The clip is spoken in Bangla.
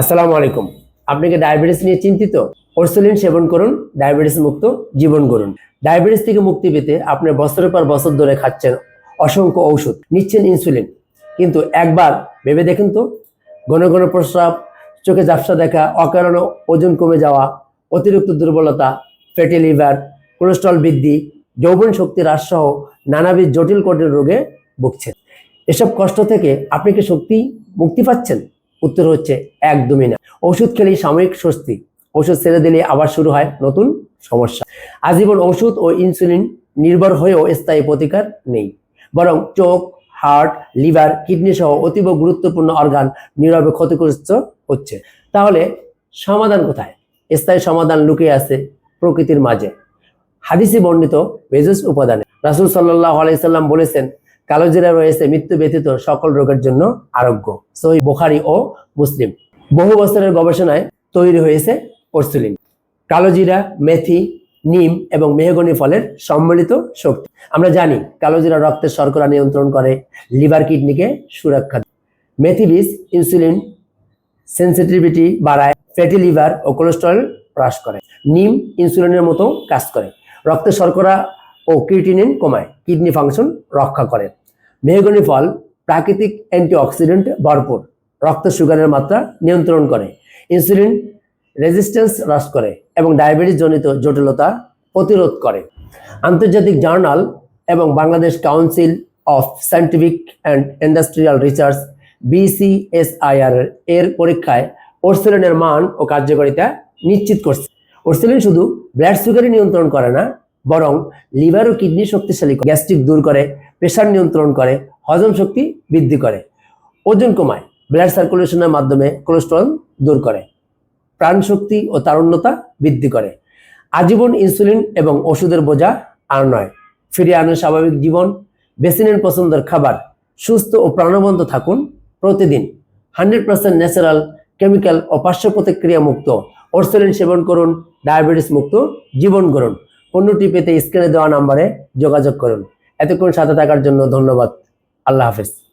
আসসালামু আলাইকুম। আপনি কি ডায়াবেটিস নিয়ে চিন্তিত? ওরসুলিন সেবন করুন, ডায়াবেটিস মুক্ত জীবন গড়ুন। ডায়াবেটিস থেকে মুক্তি পেতে আপনি বছরের পর বছর ধরে খাচ্ছেন অসংখ্য ঔষধ, নিচ্ছেন ইনসুলিন। কিন্তু একবার ভেবে দেখুন তো, ঘন ঘন প্রস্রাব, চোখে ঝাপসা দেখা, অকারণ ওজন কমে যাওয়া, অতিরিক্ত দুর্বলতা ফ্যাটি লিভার কোলেস্ট্রল বৃদ্ধি, যৌবন শক্তি হ্রাস সহ নানাবিধ জটিল কঠিন রোগে ভুগছেন। এসব কষ্ট থেকে আপনি কি শক্তি মুক্তি পাচ্ছেন? উত্তর হচ্ছে একদমই না। ওষুধ খেলেই সাময়িক স্বস্তি। ওষুধ ছেড়ে দিলে আবার শুরু হয় নতুন সমস্যা। আজীবন ওষুধ ও ইনসুলিন নির্ভর হয়েও স্থায়ী প্রতিকার নেই। বরং চোখ হার্ট লিভার কিডনি সহ অতীব গুরুত্বপূর্ণ অর্গান নীরবে ক্ষতিগ্রস্ত হচ্ছে। তাহলে সমাধান কোথায়? স্থায়ী সমাধান লুকিয়ে আছে প্রকৃতির মাঝে। হাদিসে বর্ণিত ভেজস উপাদানে। রাসুল সাল্লাহ আলাইসাল্লাম বলেছেন কালোজিরা রয়েছে মৃত্যু ব্যতীত সকল রোগের জন্য আরোগ্য। সহি বোখারি ও মুসলিম। বহু বছরের গবেষণায় তৈরি হয়েছে অর্সুলিন। কালোজিরা মেথি, নিম এবং মেহগনি ফলের সম্মিলিত শক্তি। আমরা জানি কালোজিরা রক্তের শর্করা নিয়ন্ত্রণ করে, লিভার কিডনিকে সুরক্ষা মেথি বীজ ইনসুলিন সেন্সিটিভিটি বাড়ায়, ফ্যাটি লিভার ও কোলেস্টেরল হ্রাস করে। নিম ইনসুলিনের মতো কাজ করে। রক্তের শর্করা ও ক্রিটিনিন কমায়, কিডনি ফাংশন রক্ষা করে। মেহগনি ফল প্রাকৃতিক অ্যান্টিঅক্সিডেন্ট ভরপুর। রক্ত সুগারের মাত্রা নিয়ন্ত্রণ করে। ইনসুলিন রেজিস্ট্যান্স হ্রাস করে এবং ডায়াবেটিস জনিত জটিলতা প্রতিরোধ করে। আন্তর্জাতিক জার্নাল এবং Bangladesh council of scientific and industrial research BCSIR এর পরীক্ষায় ওরসেলিনের মান ও কার্যকারিতা নিশ্চিত করছে। ওরসেলিন শুধু ব্লাড সুগারই নিয়ন্ত্রণ করে না বরং লিভার ও কিডনি শক্তিশালী গ্যাস্ট্রিক দূর করে, প্রেশার নিয়ন্ত্রণ করে, হজম শক্তি বৃদ্ধি করে। ওজন কমায়, ব্লাড সার্কুলেশনের মাধ্যমে কোলেস্ট্রল দূর করে প্রাণশক্তি ও তারুণ্যতা বৃদ্ধি করে। আজীবন ইনসুলিন এবং ওষুধের বোঝা আর নয়। ফিরিয়ে আনে স্বাভাবিক জীবন বেছে নিন পছন্দের খাবার, সুস্থ ও প্রাণবন্ত থাকুন প্রতিদিন। হান্ড্রেড পার্সেন্ট ন্যাচারাল, কেমিক্যাল ও পার্শ্ব প্রতিক্রিয়া মুক্ত। ওরসেলিন সেবন করুন, ডায়াবেটিস মুক্ত জীবন গড়ুন। পণ্যটি পেতে স্ক্রিনে দেওয়া নাম্বারে যোগাযোগ করুন। এতক্ষণ সাথে থাকার জন্য ধন্যবাদ। আল্লাহ হাফেজ।